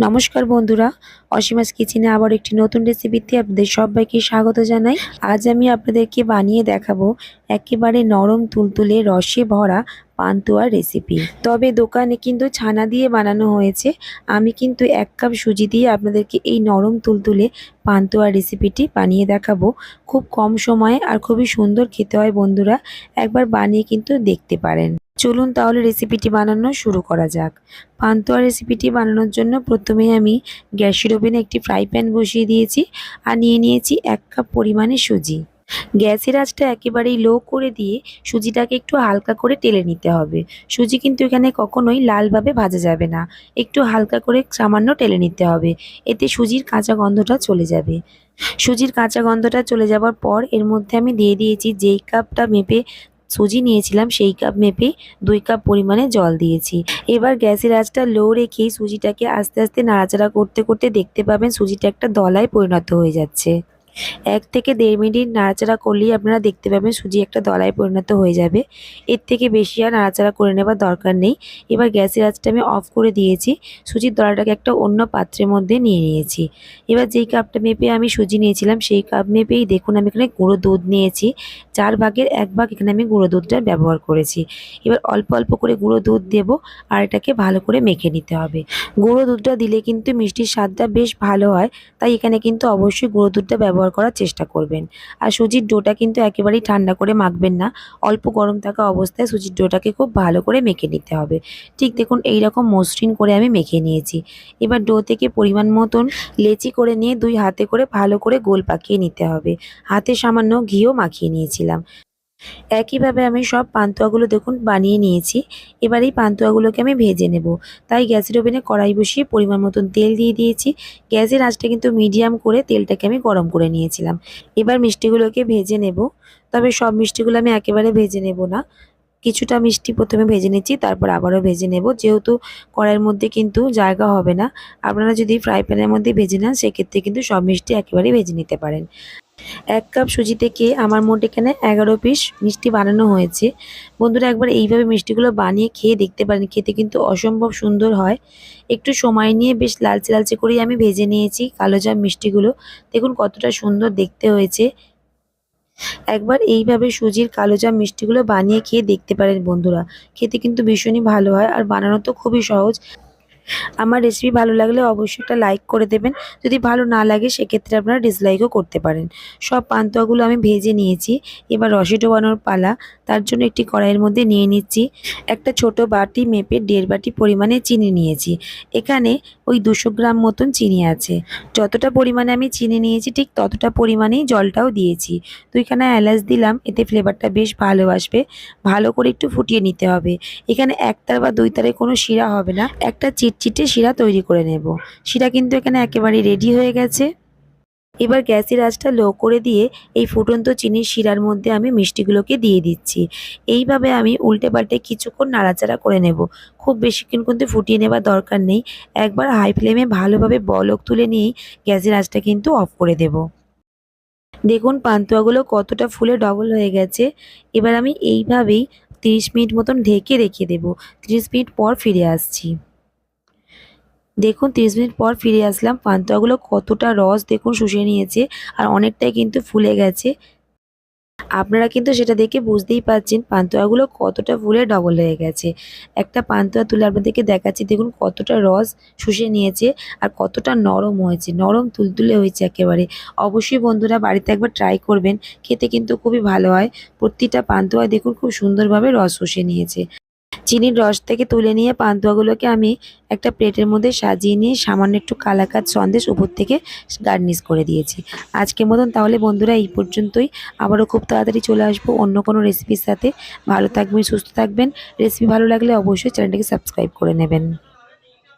নমস্কার বন্ধুরা, অসীমাস কিচেনে আবার একটি নতুন রেসিপিতে আপনাদের সবাইকে স্বাগত জানাই। আজ আমি আপনাদেরকে বানিয়ে দেখাবো একেবারে নরম তুলতুলে রসে ভরা পান্তুয়ার রেসিপি তবে দোকানে কিন্তু ছানা দিয়ে বানানো হয়েছে। আমি কিন্তু এক কাপ সুজি দিয়ে আপনাদেরকে এই নরম তুলতুলে পান্তুয়ার রেসিপিটি বানিয়ে দেখাবো। খুব কম সময়ে আর খুবই সুন্দর খেতে হয় বন্ধুরা। একবার বানিয়ে কিন্তু দেখতে পারেন। চলুন তাহলে রেসিপিটি বানানো শুরু করা যাক। পান্তুয়া রেসিপিটি বানানোর জন্য প্রথমে আমি গ্যাসের ওভেনে একটি ফ্রাই প্যান বসিয়ে দিয়েছি আর নিয়ে নিয়েছি এক কাপ পরিমাণে সুজি। গ্যাসের আঁচটা একেবারেই লো করে দিয়ে সুজিটাকে একটু হালকা করে টেলে নিতে হবে। সুজি কিন্তু এখানে কখনোই লালভাবে ভাজা যাবে না। একটু হালকা করে সামান্য টেলে নিতে হবে। এতে সুজির কাঁচা গন্ধটা চলে যাবে। সুজির কাঁচা গন্ধটা চলে যাওয়ার পর এর মধ্যে আমি দিয়ে দিয়েছি যেই কাপটা মেপে সুজি নিয়েছিলাম, সেই কাপ মেপে দুই কাপ পরিমাণে জল দিয়েছি। এবার গ্যাসের আঁচটা লো রেখেই সুজিটাকে আস্তে আস্তে নাড়াচাড়া করতে করতে দেখতে পাবেন সুজিটা একটা দলায় পরিণত হয়ে যাচ্ছে। এক থেকে দেড় মিনিট নাড়াচাড়া করলেই আপনারা দেখতে পাবেন সুজি একটা দলায় পরিণত হয়ে যাবে। এর থেকে বেশি আর নাড়াচাড়া করে নেবার দরকার নেই। এবার গ্যাসের আঁচটা আমি অফ করে দিয়েছি। সুজির দলাটাকে একটা অন্য পাত্রের মধ্যে নিয়ে নিয়েছি। এবার যেই কাপটা মেপে আমি সুজি নিয়েছিলাম, সেই কাপ মেপেই দেখুন আমি এখানে গুঁড়ো দুধ নিয়েছি। চার ভাগের এক ভাগ এখানে আমি গুঁড়ো দুধটা ব্যবহার করেছি। এবার অল্প অল্প করে গুঁড়ো দুধ দেব আর এটাকে ভালো করে মেখে নিতে হবে। গুঁড়ো দুধটা দিলে কিন্তু মিষ্টির স্বাদটা বেশ ভালো হয়, তাই এখানে কিন্তু অবশ্যই গুঁড়ো দুধটা ব্যবহার করার চেষ্টা করবেন। আর সুজির ডোটা কিন্তু একেবারেই ঠান্ডা করে মাখবেন না। অল্প গরম থাকা অবস্থায় সুজির ডোটাকে খুব ভালো করে মেখে নিতে হবে। ঠিক দেখুন এই রকম মসৃণ করে আমি মেখে নিয়েছি। এবার ডো থেকে পরিমাণ মতন লেচি করে নিয়ে দুই হাতে করে ভালো করে গোল পাকিয়ে নিতে হবে। হাতে সামান্য ঘিও মাখিয়ে নিয়েছিলাম। একইভাবে আমি সব পান্তুয়াগুলো দেখুন বানিয়ে নিয়েছি। এবার এই পান্তুয়াগুলোকে আমি ভেজে নেব। তাই গ্যাসের ওভেনে কড়াই বসিয়ে পরিমাণ মতন তেল দিয়ে দিয়েছি। গ্যাসের আঁচটা কিন্তু মিডিয়াম করে তেলটাকে আমি গরম করে নিয়েছিলাম। এবার মিষ্টিগুলোকে ভেজে নেব। তবে সব মিষ্টিগুলো আমি একেবারে ভেজে নেব না। কিছুটা মিষ্টি প্রথমে ভেজে নিচ্ছি, তারপর আবারও ভেজে নেব। যেহেতু কড়াইয়ের মধ্যে কিন্তু জায়গা হবে না, আপনারা যদি ফ্রাই প্যানের মধ্যে ভেজে নেন, সেক্ষেত্রে কিন্তু সব মিষ্টি একেবারেই ভেজে নিতে পারেন। এক কাপ সুজি থেকে আমার মোট এখানে এগারো পিস মিষ্টি বানানো হয়েছে। বন্ধুরা, একবার এইভাবে মিষ্টিগুলো বানিয়ে খেয়ে দেখতে পারেন। খেতে কিন্তু অসম্ভব সুন্দর হয়। একটু সময় নিয়ে বেশ লালচে লালচে করেই আমি ভেজে নিয়েছি কালো জাম মিষ্টিগুলো। দেখুন কতটা সুন্দর দেখতে হয়েছে। একবার এইভাবে সুজির কালোজাম মিষ্টিগুলো বানিয়ে খেয়ে দেখতে পারেন বন্ধুরা। খেতে কিন্তু ভীষণই ভালো হয় আর বানানো তো খুবই সহজ। আমার রেসিপি ভালো লাগলে অবশ্যই একটা লাইক করে দেবেন। যদি ভালো না লাগে, সেক্ষেত্রে আপনারা ডিসলাইকও করতে পারেন। সব পান্তুয়াগুলো আমি ভেজে নিয়েছি। এবার রসে ডোবানোর পালা, তার জন্য একটি কড়াইয়ের মধ্যে নিয়ে নিচ্ছি। একটা ছোট বাটি মেপে দেড় বাটি পরিমাণে চিনি নিয়েছি। এখানে ওই দুশো গ্রাম মতন চিনি আছে। যতটা পরিমাণে আমি চিনি নিয়েছি, ঠিক ততটা পরিমাণেই জলটাও দিয়েছি। দুইখানা এলাচ দিলাম, এতে ফ্লেভারটা বেশ ভালো আসবে। ভালো করে একটু ফুটিয়ে নিতে হবে। এখানে একতার বা দুই তারে কোনো শিরা হবে না। একটা চিটচিটে শিরা তৈরি করে নেব। শিরা কিন্তু এখানে একেবারে রেডি হয়ে গেছে। এবার গ্যাসের আঁচটা লো করে দিয়ে এই ফুটন্ত চিনির শিরার মধ্যে আমি মিষ্টিগুলোকে দিয়ে দিচ্ছি। এইভাবে আমি উল্টে পাল্টে কিছুক্ষণ নাড়াচাড়া করে নেব। খুব বেশিক্ষণ কিন্তু ফুটিয়ে নেবার দরকার নেই। একবার হাই ফ্লেমে ভালোভাবে বলক তুলে নিয়েই গ্যাসের আঁচটা কিন্তু অফ করে দেব। দেখুন পান্তুয়াগুলো কতটা ফুলে ডবল হয়ে গেছে। এবার আমি এইভাবেই তিরিশ মিনিট মতন ঢেকে রেখে দেব। তিরিশ মিনিট পর ফিরে আসছি। দেখুন, তিরিশ মিনিট পর ফিরে আসলাম। পান্তুয়াগুলো কতটা রস দেখুন, শুষে নিয়েছে আর অনেকটাই কিন্তু ফুলে গেছে। আপনারা কিন্তু সেটা দেখে বুঝতেই পারছেন পান্তুয়াগুলো কতটা ফুলে ডবল হয়ে গেছে। একটা পান্তুয়া তুলে আপনাদেরকে দেখাচ্ছি, দেখুন কতটা রস শুষে নিয়েছে আর কতটা নরম হয়েছে, নরম তুলতুলে হয়েছে একেবারে। অবশ্যই বন্ধুরা বাড়িতে একবার ট্রাই করবেন, খেতে কিন্তু খুবই ভালো হয়। প্রতিটা পান্তুয়া দেখুন খুব সুন্দরভাবে রস শুষে নিয়েছে। চিনির রস থেকে তুলে নিয়ে পান্তুয়াগুলোকে আমি একটা প্লেটের মধ্যে সাজিয়ে নিয়ে সামান্য একটু কালাকাত সন্দেশ উপর থেকে গার্নিশ করে দিয়েছি। আজকের মতন তাহলে বন্ধুরা এই পর্যন্তই। আবারও খুব তাড়াতাড়ি চলে আসব অন্য কোনো রেসিপির সাথে। ভালো থাকবেন, সুস্থ থাকবেন। রেসিপি ভালো লাগলে অবশ্যই চ্যানেলটাকে সাবস্ক্রাইব করে নেবেন।